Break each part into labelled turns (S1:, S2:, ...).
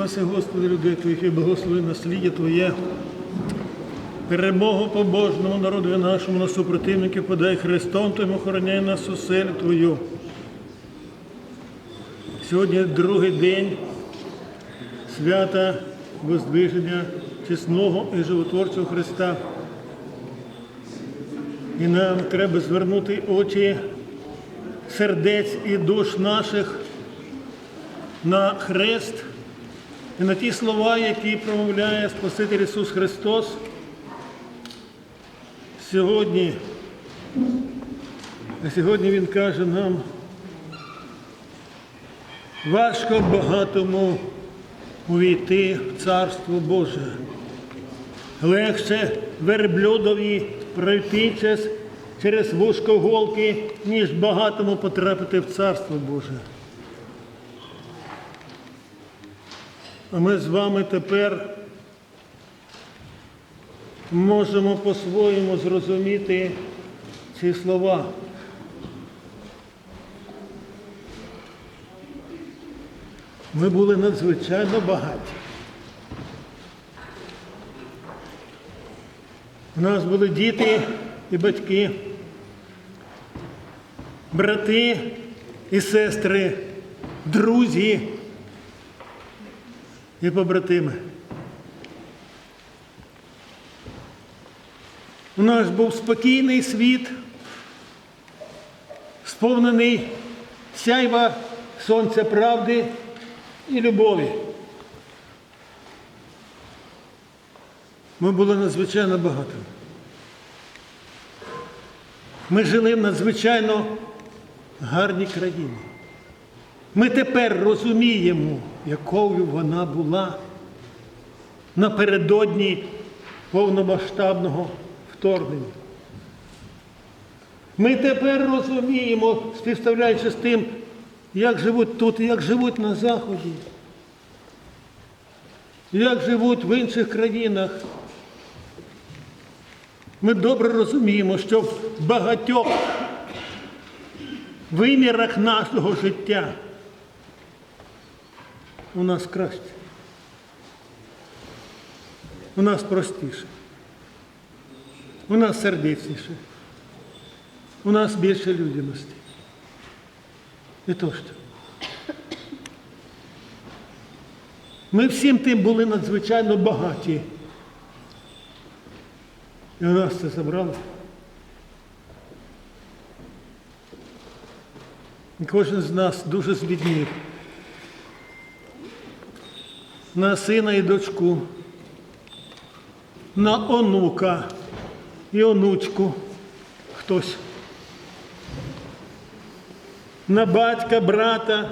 S1: Спаси, Господи, людей Твоїх і благослови насліддя Твоє. Перемогу побожному народу нашому на супротивників подай Христом Твоїм охороняй нас у Твою. Сьогодні другий день свята Воздвиження чесного і животворчого Христа. І нам треба звернути очі сердець і душ наших на хрест і на ті слова, які промовляє Спаситель Ісус Христос. Сьогодні, а сьогодні Він каже нам, важко багатому увійти в Царство Боже. Легше верблюдові пройти через, вузько голки, ніж багатому потрапити в Царство Боже. Ми з вами тепер можемо по-своєму зрозуміти ці слова. Ми були надзвичайно багаті. У нас були діти і батьки, брати і сестри, друзі і побратими. У нас був спокійний світ, сповнений сяйва сонця правди і любові. Ми були надзвичайно багатими. Ми жили в надзвичайно гарній країні. Ми тепер розуміємо, якою вона була напередодні повномасштабного вторгнення. Ми тепер розуміємо, співставляючи з тим, як живуть тут як живуть на Заході, як живуть в інших країнах. Ми добре розуміємо, що в багатьох вимірах нашого життя у нас краще. У нас простіше. У нас сердечніше. У нас більше людяності. І тощо. Ми всім тим були надзвичайно багаті. І у нас це забрали. І кожен з нас дуже збіднів. На сина і дочку, на онука і онучку хтось, на батька, брата,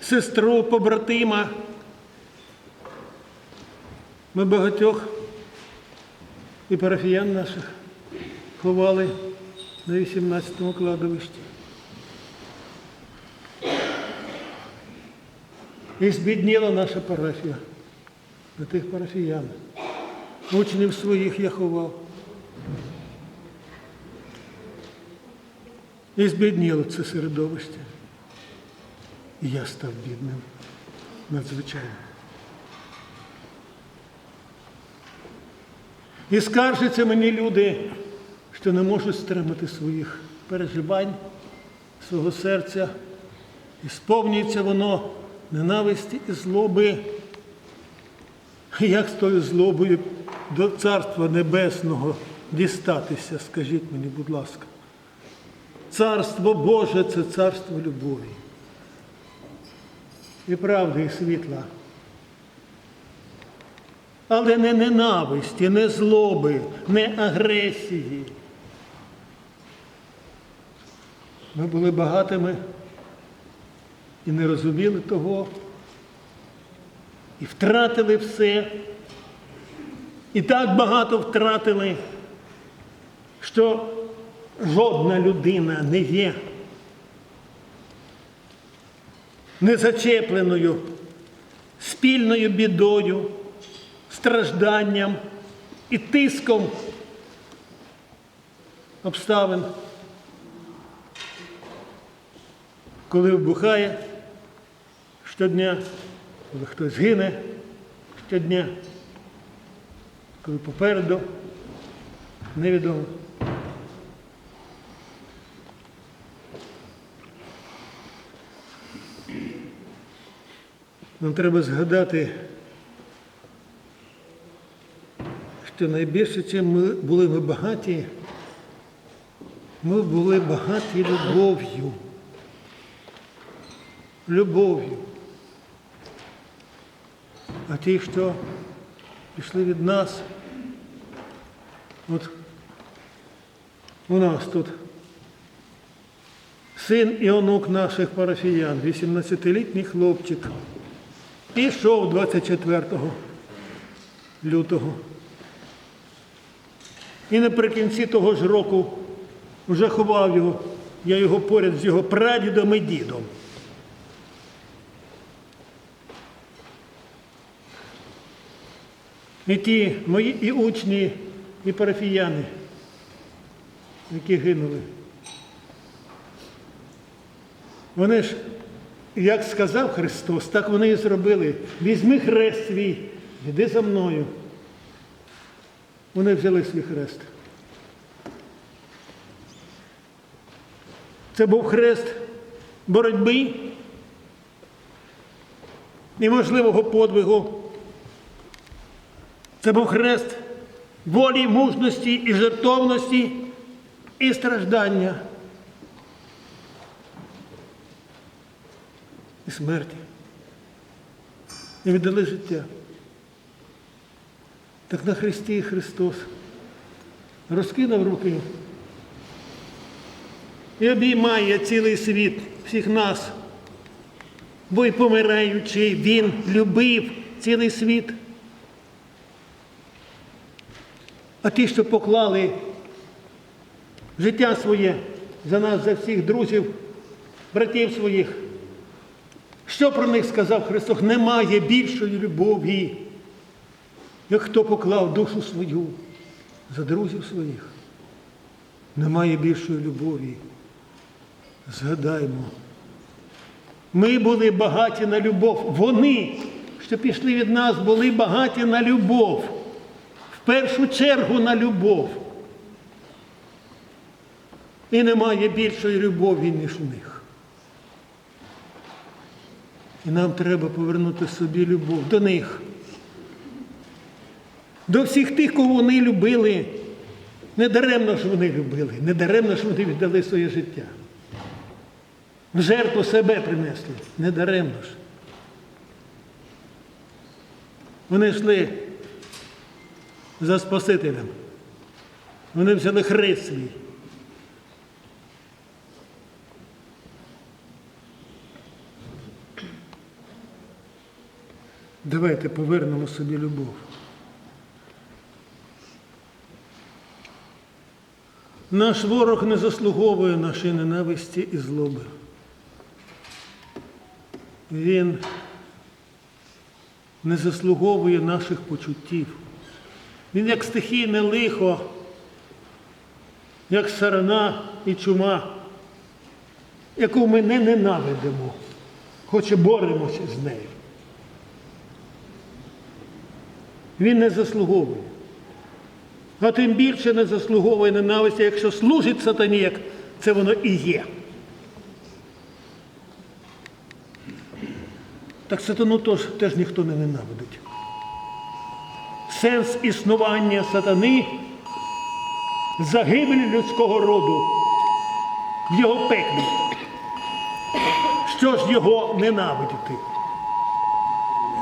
S1: сестру, побратима. Ми багатьох і парафіян наших ховали на 18-му кладовищі. І збідніла наша парафія на тих парафіян. Учнів своїх я ховав. І збідніло це середовище. І я став бідним надзвичайно. І скаржаться мені люди, що не можуть стримати своїх переживань, свого серця. І сповнюється воно ненависті і злоби. Як з тою злобою до Царства Небесного дістатися, скажіть мені, будь ласка. Царство Боже це царство любові. І правди, і світла. Але не ненависті, не злоби, не агресії. Ми були багатими і не розуміли того, і втратили все. І так багато втратили, що жодна людина не є незачепленою спільною бідою, стражданням і тиском обставин, коли вбухає щодня коли хтось гине щодня, коли попереду невідомо. Нам треба згадати, що найбільше, чим ми були ми багаті, ми були багаті любов'ю. Любов'ю. А ті, що пішли від нас, от у нас тут син і онук наших парафіян, 18-літній хлопчик, пішов 24 лютого. І наприкінці того ж року вже ховав його, я його поряд з його прадідом і дідом. І ті мої і учні, і парафіяни, які гинули. Вони ж, як сказав Христос, так вони і зробили. Візьми хрест свій, йди за мною. Вони взяли свій хрест. Це був хрест боротьби і можливого подвигу. Це був хрест волі, мужності і жертовності і страждання. І смерті. І віддали життя. Так на Христі Христос розкинув руки і обіймає цілий світ, всіх нас. Бо й помираючи, Він любив цілий світ. А ті, що поклали життя своє за нас, за всіх друзів, братів своїх, що про них сказав Христос? Немає більшої любові, як хто поклав душу свою за друзів своїх. Немає більшої любові. Згадаймо. Ми були багаті на любов. Вони, що пішли від нас, були багаті на любов. Першу чергу на любов. І немає більшої любові, ніж в них. І нам треба повернути собі любов до них. До всіх тих, кого вони любили. Не даремно ж вони любили, не даремно ж вони віддали своє життя. В жертву себе принесли, не даремно ж. Вони йшли за Спасителем. Вони взяли хрест свій. Давайте повернемо собі любов. Наш ворог не заслуговує нашої ненависті і злоби. Він не заслуговує наших почуттів. Він як стихійне лихо, як сарана і чума, яку ми не ненавидимо, хоч і боремося з нею. Він не заслуговує. А тим більше не заслуговує ненависті, якщо служить сатані, як це воно і є. Так сатану теж, теж ніхто не ненавидить. Сенс існування сатани загибель людського роду в його пеклі. Що ж його ненавидіти?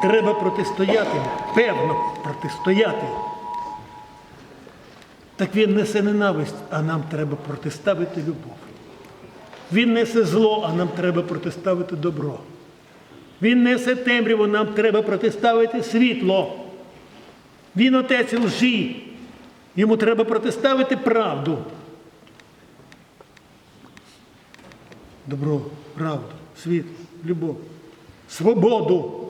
S1: Треба протистояти, певно, протистояти. Так він несе ненависть, а нам треба протиставити любов. Він несе зло, а нам треба протиставити добро. Він несе темряву, нам треба протиставити світло. Він отець лжи. Йому треба протиставити правду. Добро, правду, світло, любов, свободу.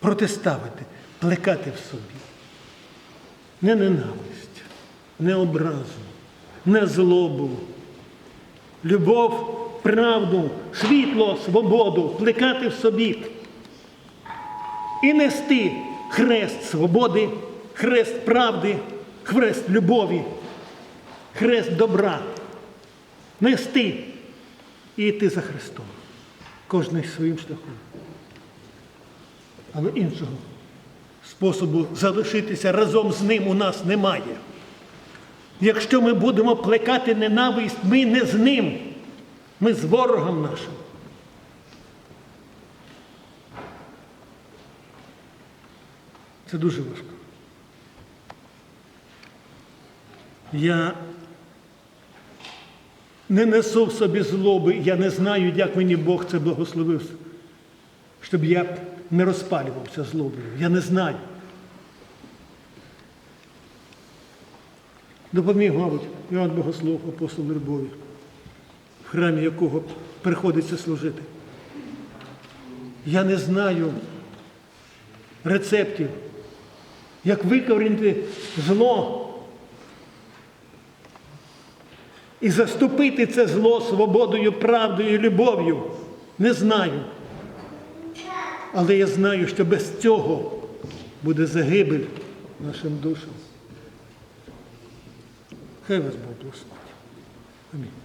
S1: Протиставити, плекати в собі. Не ненависть, не образу, не злобу. Любов, правду, світло, свободу, плекати в собі. і нести хрест свободи, хрест правди, хрест любові, хрест добра. Нести і йти за Христом. Кожний своїм шляхом. Але іншого способу залишитися разом з ним у нас немає. Якщо ми будемо плекати ненависть, ми не з ним, ми з ворогом нашим. Це дуже важко. Я не несу в собі злоби, я не знаю, як мені Бог це благословив, щоб я не розпалювався злобою. Я не знаю. Допоміг, мабуть, Іван Богослов, апостол Любові, в храмі якого приходиться служити. Я не знаю рецептів, як викорінити зло і заступити це зло свободою, правдою любов'ю. Не знаю. Але я знаю, що без цього буде загибель нашим душам. Хай вас Бог благословить. Амінь.